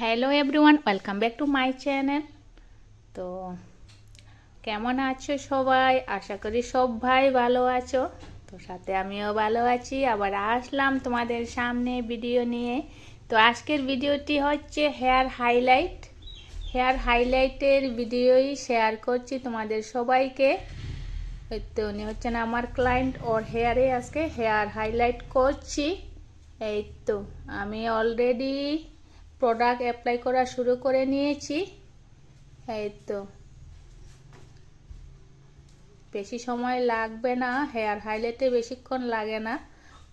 Hello everyone, welcome back to my channel. তো কেমন আছো সবাই? আশা করি সব ভাই ভালো আছো। তো সাথে আমিও ভালো আছি। আবার আসলাম তোমাদের সামনে ভিডিও নিয়ে। তো আজকের ভিডিওটি হচ্ছে হেয়ার হাইলাইট। হেয়ার হাইলাইটের ভিডিওই শেয়ার করছি তোমাদের সবাইকে। তো উনি হচ্ছেন আমার ক্লায়েন্ট, ওর হেয়ারে আজকে হেয়ার হাইলাইট করছি। এই তো, আমি অলরেডি প্রোডাক্ট অ্যাপ্লাই করা শুরু করে নিয়েছি। এই তো। বেশি সময় লাগবে না হেয়ার হাইলাইটে বেশিক্ষণ লাগে না।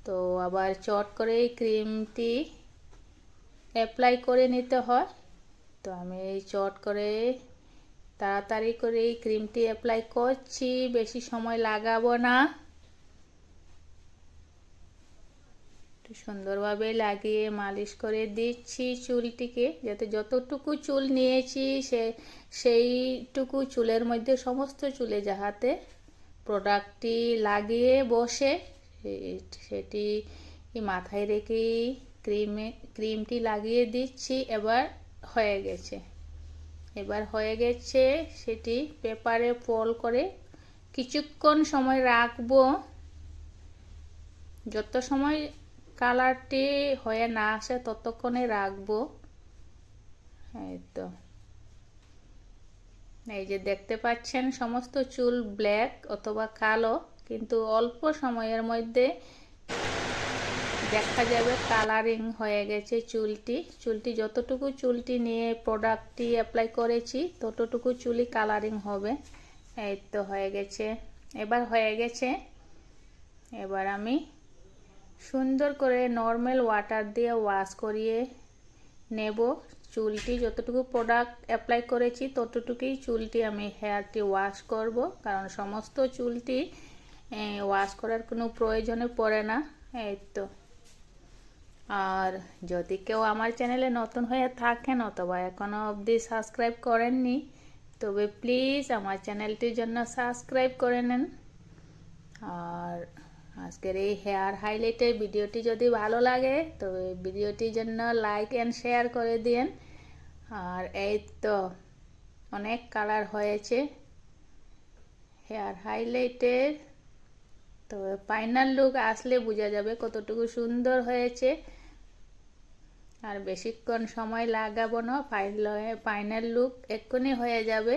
তো আবার চট করে এই ক্রিমটি অ্যাপ্লাই করে নিতে হয়। তো আমি এই চট করে তাড়াতাড়ি করে এই ক্রিমটি অ্যাপ্লাই করছি, বেশি সময় লাগাবো না। একটু সুন্দরভাবে লাগিয়ে মালিশ করে দিচ্ছি চুলটিকে, যাতে যতটুকু চুল নিয়েছি সে, সেইটুকু চুলের মধ্যে সমস্ত চুলে যাহাতে প্রোডাক্টটি লাগিয়ে বসে সেটি মাথায় রেখেই ক্রিমে ক্রিমটি লাগিয়ে দিচ্ছি, এবার হয়ে গেছে। এবার হয়ে গেছে সেটি পেপারে ফল করে কিছুক্ষণ সময় রাখব। যত সময় কালারটি হয়ে না আসে ততক্ষণে রাখব। এই তো। এই যে দেখতে পাচ্ছেন, সমস্ত চুল ব্ল্যাক অথবা কালো, কিন্তু অল্প সময়ের মধ্যে দেখা যাবে কালারিং হয়ে গেছে চুলটি। চুলটি যতটুকু চুলটি নিয়ে প্রোডাক্টটি অ্যাপ্লাই করেছি, ততটুকু চুলই কালারিং হবে। এই তো হয়ে গেছে। এবার হয়ে গেছে। এবার আমি সুন্দর করে নর্মাল ওয়াটার দিয়ে ওয়াশ করিয়ে নেব। চুলটি যতটুকু প্রোডাক্ট অ্যাপ্লাই করেছি, ততটুকুই চুলটি আমি হেয়ারটি ওয়াশ করব। কারণ সমস্ত চুলটি ওয়াশ করার কোনো প্রয়োজনে পড়ে না। এই তো। আর যদি কেউ আমার চ্যানেলে নতুন হয়ে থাকেন অথবা এখনও অবধি সাবস্ক্রাইব করেননি, তবে প্লিজ আমার চ্যানেলটির জন্য সাবস্ক্রাইব করে নেন। আর আজকের এই হেয়ার হাইলাইটের ভিডিওটি যদি ভালো লাগে তবে ভিডিওটির জন্য লাইক অ্যান্ড শেয়ার করে দিন আর এই তো অনেক কালার হয়েছে হেয়ার হাইলাইটের। তো ফাইনাল লুক আসলে বোঝা যাবে কতটুকু সুন্দর হয়েছে। আর বেশিক্ষণ সময় লাগাবো না ফাইনাল লুক এক্ষুনি হয়ে যাবে।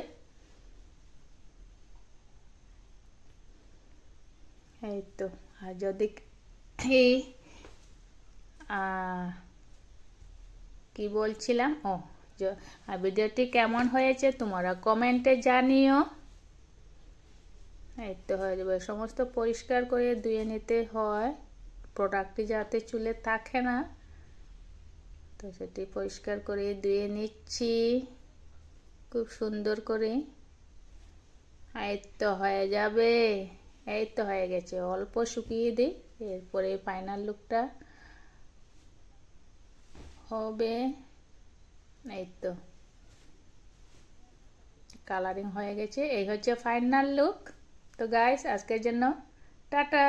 এই তো আর যদি কি বলছিলাম ও ভিডিওটি কেমন হয়েছে তোমরা কমেন্টে জানিও এই তো হয়ে যাবে সমস্ত পরিষ্কার করে ধুয়ে নিতে হয় প্রোডাক্টটি যাতে চুলে থাকে না তো সেটি পরিষ্কার করে ধুয়ে নিচ্ছি খুব সুন্দর করে এই তো হয়ে যাবে এই তো হয়ে গেছে। অল্প শুকিয়ে দিই এরপরে ফাইনাল লুকটা হবে। এই তো। কালারিং হয়ে গেছে। এই হচ্ছে ফাইনাল লুক তো গাইস আজকের জন্য টাটা।